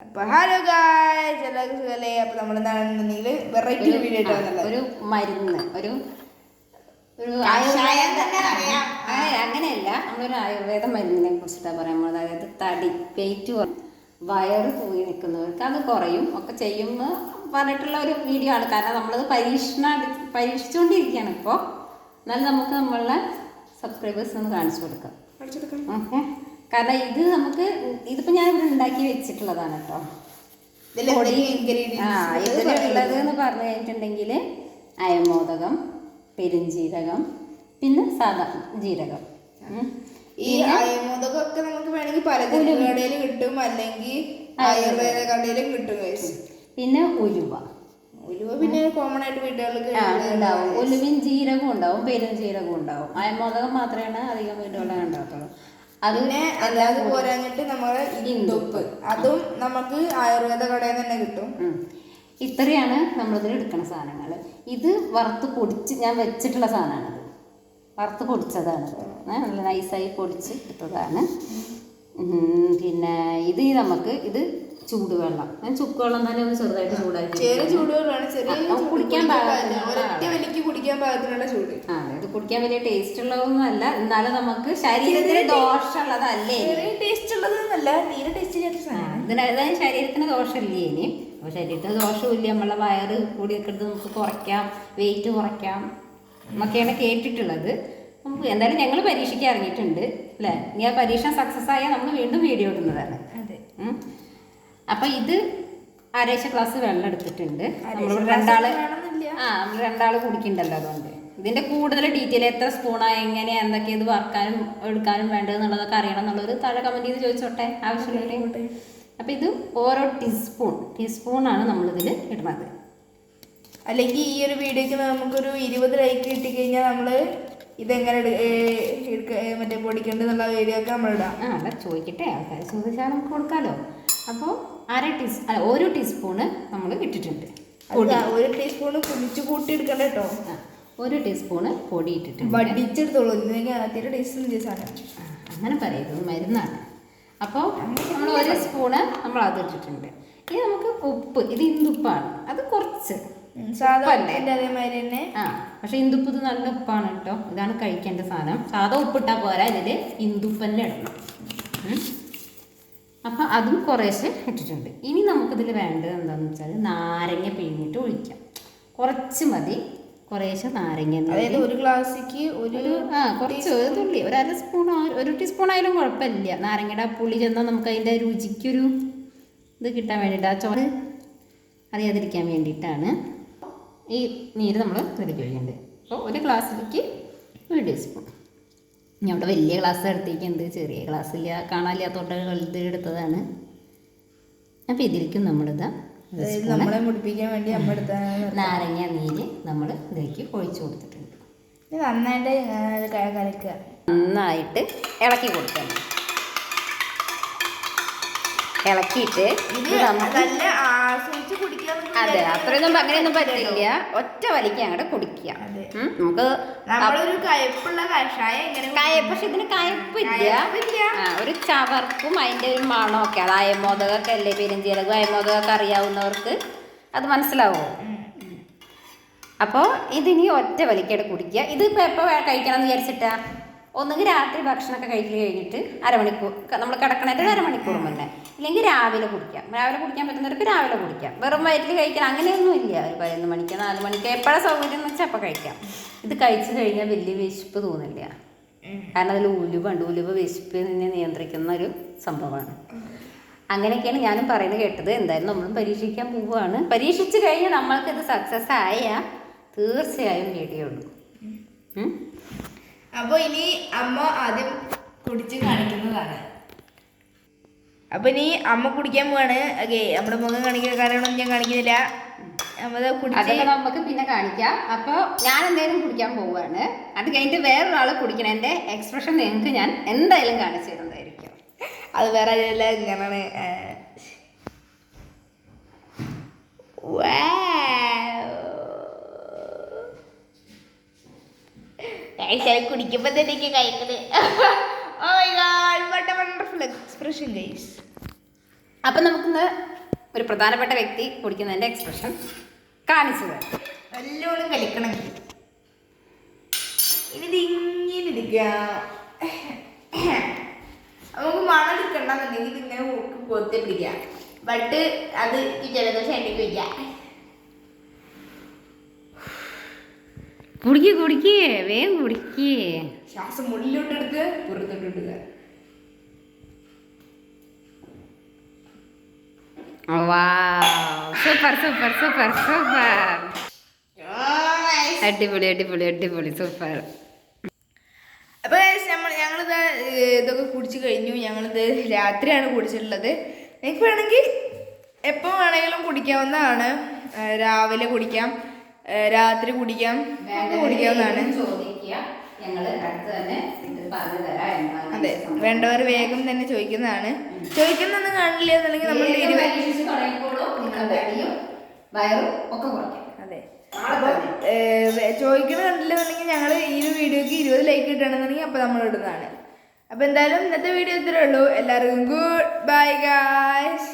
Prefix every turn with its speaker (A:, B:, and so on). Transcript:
A: അപ്പൊ hello guys എല്ലാവർക്കും സുഖല്ലേ? അപ്പൊ നമ്മൾ എന്താണെന്നുണ്ടെങ്കിൽ വെറൈറ്റി
B: ഒരു-
A: വീഡിയോ ആയിട്ട്
B: ഒരു മരുന്ന് ഒരു ഒരു ആയുർവേദം. അങ്ങനെ അങ്ങനെയല്ല നമ്മളൊരു ആയുർവേദ മരുന്നിനെ കുറിച്ചിട്ടാണ് പറയാൻ പോകുന്നത് അതായത് തടി വെയിറ്റ് വയറ് തൂങ്ങി നിൽക്കുന്നവർക്ക് അത് കുറയും. ഒക്കെ ചെയ്യുമ്പോൾ പറഞ്ഞിട്ടുള്ള ഒരു വീഡിയോ ആണ്. കാരണം നമ്മളത് പരീക്ഷണ പരീക്ഷിച്ചുകൊണ്ടിരിക്കുകയാണ് ഇപ്പോൾ എന്നാലും നമുക്ക് നമ്മളുടെ സബ്സ്ക്രൈബേഴ്സ് ഒന്ന് കാണിച്ചു കൊടുക്കാം. ഓക്കെ. കാരണം ഇത് നമുക്ക് ഇതിപ്പോ ഞാൻ ഇവിടെ ഉണ്ടാക്കി വെച്ചിട്ടുള്ളതാണ് കേട്ടോ. ആ ഇതിലുള്ളത് എന്ന് പറഞ്ഞു കഴിഞ്ഞിട്ടുണ്ടെങ്കിൽ അയമോദകം പെരുംജീരകം പിന്നെ സാധാ ജീരകം.
A: ഈ അയമോദകമൊക്കെ നമുക്ക് വേണമെങ്കിൽ പലതരം കടയിൽ കിട്ടും അല്ലെങ്കിൽ ആയുർവേദ കടയിലും കിട്ടും
B: പിന്നെ ഉലുവ.
A: ഉലുവ പിന്നെ കോമൺ ആയിട്ട് വീട്ടുകളിൽ
B: ആ ഉണ്ടാവും. ഉലുവയും ജീരകവും ഉണ്ടാവും പെരുംജീരകവും ഉണ്ടാവും. അയമോദകം മാത്രമാണ് അധികം വീടുകളിൽ ഉണ്ടാകത്തുള്ളൂ.
A: പിന്നെ അല്ലാതെ പോരാഞ്ഞിട്ട് നമ്മൾ ഇന്ദുപ്പ് അതും നമുക്ക് ആയുർവേദ കടയിൽ തന്നെ കിട്ടും.
B: ഇത്രയാണ് നമ്മളിതിൽ എടുക്കുന്ന സാധനങ്ങൾ ഇത് വറുത്ത് പൊടിച്ച് ഞാൻ വെച്ചിട്ടുള്ള സാധനമാണിത്. വറുത്ത് പൊടിച്ചതാണ്. നല്ല നൈസായി പൊടിച്ച് ഇട്ടതാണ്. പിന്നെ ഇത് നമുക്ക് ഇത് ചൂടുവെള്ളം. ഞാൻ ചുക്കുവെള്ളം തന്നെ ഒന്ന് ചെറുതായിട്ട് ചൂടാക്കി
A: ചെറിയ ചെറിയ
B: കുടിക്കാൻ
A: കുടിക്കാൻ
B: പാകത്തിന്.
A: പാകത്തിനുള്ള ചൂട്.
B: ആ ഇത് കുടിക്കാൻ വലിയ ടേസ്റ്റ് ഉള്ളതൊന്നും അല്ല എന്നാലും നമുക്ക് ശരീരത്തിന് ദോഷമുള്ളതല്ലേ
A: ടേസ്റ്റ് ഉള്ളതെന്നല്ല തീരെ ടേസ്റ്റ്
B: ശരീരത്തിന് ദോഷമില്ലേ ഇനി? അപ്പോൾ ശരീരത്തിന് ദോഷമില്ല നമ്മളെ വയറ് കൂടിയൊക്കെ എടുത്ത് നമുക്ക് കുറയ്ക്കാം വെയിറ്റ് കുറയ്ക്കാം എന്നൊക്കെയാണ് കേട്ടിട്ടുള്ളത്. നമുക്ക് എന്തായാലും ഞങ്ങൾ പരീക്ഷയ്ക്ക് ഇറങ്ങിയിട്ടുണ്ട് അല്ലേ? ഇനി ആ പരീക്ഷ സക്സസ് ആയാൽ നമ്മൾ വീണ്ടും വീഡിയോ ഇടുന്നതാണ്.
A: അതെ.
B: അപ്പൊ ഇത് അരേശ ഗ്ലാസ് വെള്ളം എടുത്തിട്ടുണ്ട്.
A: രണ്ടാൾ
B: ആ നമ്മൾ രണ്ടാൾ കുടിക്കണ്ടല്ലോ അതുകൊണ്ട്. ഇതിന്റെ കൂടുതൽ ഡീറ്റെയിൽ എത്ര സ്പൂണാ എങ്ങനെയാ എന്തൊക്കെ ഇത് വറക്കാനും എടുക്കാനും വേണ്ടത് എന്നുള്ളതൊക്കെ അറിയണം എന്നുള്ളൊരു താഴെ കമന്റ് ചെയ്ത് ചോദിച്ചോട്ടെ ആവശ്യമില്ല അപ്പൊ ഇത് ഓരോ ടീസ്പൂൺ നമ്മൾ നമ്മളിതിൽ ഇടുന്നത്.
A: അല്ലെങ്കിൽ ഈ ഒരു വീഡിയോക്ക് നമുക്കൊരു ഇരുപത് ലൈക്ക് കിട്ടിക്കഴിഞ്ഞാൽ നമ്മൾ ഇതെങ്ങനെ മറ്റേ പൊടിക്കേണ്ടത് പൊടിക്കേണ്ടതെന്നുള്ള വീഡിയോ ഒക്കെ നമ്മളിടാം.
B: ആ അല്ല ചോദിക്കട്ടെ. ആൾക്കാർ ചോദിച്ചാൽ നമുക്ക് കൊടുക്കാലോ. അപ്പോൾ അര ടീസ് അല്ല ഒരു ടീസ്പൂണ് നമ്മൾ ഇട്ടിട്ടുണ്ട്.
A: ഒരു ടീസ്പൂണ് കുടിച്ചു കൂട്ടി എടുക്കണ്ട കേട്ടോ.
B: ഒരു ടീസ്പൂണ് പൊടി ഇട്ടിട്ടുണ്ട്.
A: വടിച്ചെടുത്തോളൂ. ഇല്ലെങ്കിൽ അതിന്റെ ടേസ്റ്റ്
B: അങ്ങനെ പറയരുത്. മരുന്നാണ്. അപ്പോൾ നമ്മൾ ഒരു സ്പൂണ് നമ്മൾ അത് ഇട്ടിട്ടുണ്ട്. ഇനി നമുക്ക് ഉപ്പ് ഇത് ഇന്ദുപ്പാണ്. അത് കുറച്ച്
A: അതേമാതിരി തന്നെ.
B: ആ പക്ഷെ ഇന്ദുപ്പ് ഇത് നല്ല ഉപ്പാണ് കേട്ടോ. ഇതാണ് കഴിക്കേണ്ട സാധനം. സാധാ ഉപ്പിട്ടാൽ പോരാ ഇതിൽ ഇന്ദുപ്പ് തന്നെ ഇടണം. അപ്പം അതും കുറേശ്ശെ ഇട്ടിട്ടുണ്ട്. ഇനി നമുക്കിതിൽ വേണ്ടത് എന്താണെന്ന് വെച്ചാൽ നാരങ്ങ പിഴിഞ്ഞിട്ട് ഒഴിക്കാം. കുറച്ച് മതി. കുറേശ്ശെ നാരങ്ങ
A: അതായത് ഒരു ഗ്ലാസ്സിക്ക് ഒരു
B: ആ കുറച്ച് ഒരു തുള്ളി. ഒരു അര സ്പൂൺ ഒരു ടീസ്പൂൺ ആയാലും കുഴപ്പമില്ല. നാരങ്ങയുടെ പുളി ചെന്നാൽ നമുക്ക് അതിന്റെ രുചിക്കൊരു ഇത് കിട്ടാൻ വേണ്ടിയിട്ട് ആ ചോറ് അറിയാതിരിക്കാൻ വേണ്ടിയിട്ടാണ് ഈ നീര് നമ്മൾ ഒഴിക്കുന്നുണ്ട് അപ്പോൾ ഒരു ഗ്ലാസ്സിലേക്ക് ഒരു ടീസ്പൂൺ. ഞാൻ വലിയ ഗ്ലാസ് എടുത്തേക്കുണ്ട് ചെറിയ ഗ്ലാസ്സില്ല കാണാനില്ലാത്തോട്ട് വലുത് എടുത്തതാണ്. അപ്പോൾ ഇതിലേക്കും നമ്മളിതാ
A: നമ്മളെ മുടിപ്പിക്കാൻ വേണ്ടി നമ്മൾ
B: നാരങ്ങ നീര് നമ്മൾ ഇതിലേക്ക് ഒഴിച്ചു കൊടുത്തിട്ടുണ്ട്.
A: നന്നായിട്ട് കലക്കുക.
B: നന്നായിട്ട് ഇളക്കി കൊടുക്കണം. ഇളക്കിയിട്ട് ഇത്
A: നമ്മൾ ആസ്വദിച്ച് കുടിക്കാൻ
B: അതെ അത്രയൊന്നും അങ്ങനെയൊന്നും പറ്റില്ല. ഒറ്റ വലിക്ക് അങ്ങോട്ട് കുടിക്കുക.
A: അതെ.
B: ഉം, നമുക്ക്
A: നമ്മളൊരു കയപ്പുള്ള കഷായം എങ്ങനെ
B: കായ പക്ഷെ ഇതിന് കയപ്പില്ല. ആ, ഒരു ചവർപ്പും അതിന്റെ ഒരു മണമൊക്കെ അത് അയമോദകമൊക്കെ അല്ലേ? പെരുംജീരകം അയമോദകമൊക്കെ അറിയാവുന്നവർക്ക് അത് മനസ്സിലാവോ. അപ്പോ ഇതിനി ഒറ്റ വലിക്കടെ കുടിക്കുക. ഇതിപ്പോൾ എപ്പോൾ കഴിക്കണം എന്ന് വിചാരിച്ചിട്ടാ? ഒന്നുകിൽ രാത്രി ഭക്ഷണമൊക്കെ കഴിക്കൽ കഴിഞ്ഞിട്ട് അരമണിക്കൂർ നമ്മൾ കിടക്കണേറ്റ് അരമണിക്കൂർ മുന്നേ. ഇല്ലെങ്കിൽ രാവിലെ കുടിക്കാം. രാവിലെ കുടിക്കാൻ പറ്റുന്നവർക്ക് രാവിലെ കുടിക്കാം. വെറും വയറ്റിൽ കഴിക്കണം അങ്ങനെയൊന്നും ഇല്ല. ഒരു പതിനൊന്ന് മണിക്ക് നാല് മണിക്ക് എപ്പോഴാണ് സൗകര്യം എന്ന് വെച്ചാൽ അപ്പോൾ കഴിക്കാം. ഇത് കഴിച്ചു കഴിഞ്ഞാൽ വലിയ വിശപ്പ് തോന്നില്ല. കാരണം അതിൽ ഉലുവുണ്ട് ഉലുവ് വിശപ്പിനെ നിയന്ത്രിക്കുന്ന ഒരു സംഭവമാണ്. അങ്ങനെയൊക്കെയാണ് ഞാനും പറയുന്നത് കേട്ടത്. എന്തായാലും നമ്മളും പരീക്ഷിക്കാൻ പോവുകയാണ്. പരീക്ഷിച്ച് കഴിഞ്ഞാൽ നമ്മൾക്കിത് ഇത് സക്സസ് ആയാൽ തീർച്ചയായും വീഡിയോ ഉം?
A: അപ്പൊ ഇനി അമ്മ ആദ്യം കുടിച്ച് കാണിക്കുന്നതാണ്. അപ്പൊ ഇനി അമ്മ കുടിക്കാൻ പോവാണ്. ഓക്കെ നമ്മുടെ മുഖം കാണിക്കാൻ കാരണം ഞാൻ കാണിക്കുന്നില്ല.
B: അതൊക്കെ നമുക്ക് പിന്നെ കാണിക്കാം. അപ്പോൾ ഞാൻ എന്തായാലും കുടിക്കാൻ പോവാണ്. അത് കഴിഞ്ഞിട്ട് വേറൊരാൾ കുടിക്കണതിന്റെ എക്സ്പ്രഷൻ നിങ്ങൾക്ക് ഞാൻ എന്തായാലും കാണിച്ചു തരുന്നതായിരിക്കും.
A: അത് വേറെ ഞാനാണ് ആ, wow. Guys, അത് കുടിക്കുമ്പോ തന്നെ a wonderful expression, guys.
B: അപ്പം നമുക്കിന്ന് ഒരു പ്രധാനപ്പെട്ട വ്യക്തി കുടിക്കുന്നതിന്റെ എക്സ്പ്രഷൻ കാണിച്ചു തരാം
A: നല്ലോണം കളിക്കണമെങ്കിൽ ഇനി ഇങ്ങനെ നമുക്ക് മണം എടുക്കണ്ടെന്നുണ്ടെങ്കിൽ ഇതിങ്ങനെ പോത്തി പിടിക്കാം ബട്ട് അത് ജലദോഷം എനിക്ക് വയ്ക്കാം
B: കുടിക്കേ കുടിക്കേ വേഗം കുടിക്കേ.
A: ശ്വാസം മുള്ളിലോട്ടെടുത്ത് പുറത്തോട്ടെടുക്കുക
B: സൂപ്പർ സൂപ്പർ സൂപ്പർ സൂപ്പർ. അടിപൊളി അടിപൊളി അടിപൊളി സൂപ്പർ.
A: അപ്പോൾ നമ്മൾ ഞങ്ങളിത് ഇതൊക്കെ കുടിച്ചു കഴിഞ്ഞു. ഞങ്ങളിത് രാത്രിയാണ് കുടിച്ചിട്ടുള്ളത്. നിങ്ങൾക്ക് വേണമെങ്കിൽ എപ്പോൾ വേണമെങ്കിലും കുടിക്കാവുന്നതാണ്. രാവിലെ കുടിക്കാം. രാത്രി കുടിക്കാം. കുടിക്കാവുന്നതാണ്. അതെ വേണ്ടവർ വേഗം തന്നെ ചോദിക്കുന്നതാണ്. ചോദിക്കുന്നൊന്നും കാണില്ല എന്നുണ്ടെങ്കിൽ നമ്മൾ അതെ.
B: ചോദിക്കുന്ന
A: കണ്ടില്ല എന്നുണ്ടെങ്കിൽ ഞങ്ങൾ ഈ ഒരു വീഡിയോക്ക് ഇരുപത് ലൈക്ക് കിട്ടണമെന്നുണ്ടെങ്കിൽ അപ്പോൾ നമ്മൾ ഇടുന്നതാണ്. അപ്പോൾ എന്തായാലും ഇന്നത്തെ വീഡിയോ ഇത്രേ ഉള്ളൂ. എല്ലാവർക്കും ഗുഡ് ബൈ ഗായ്സ്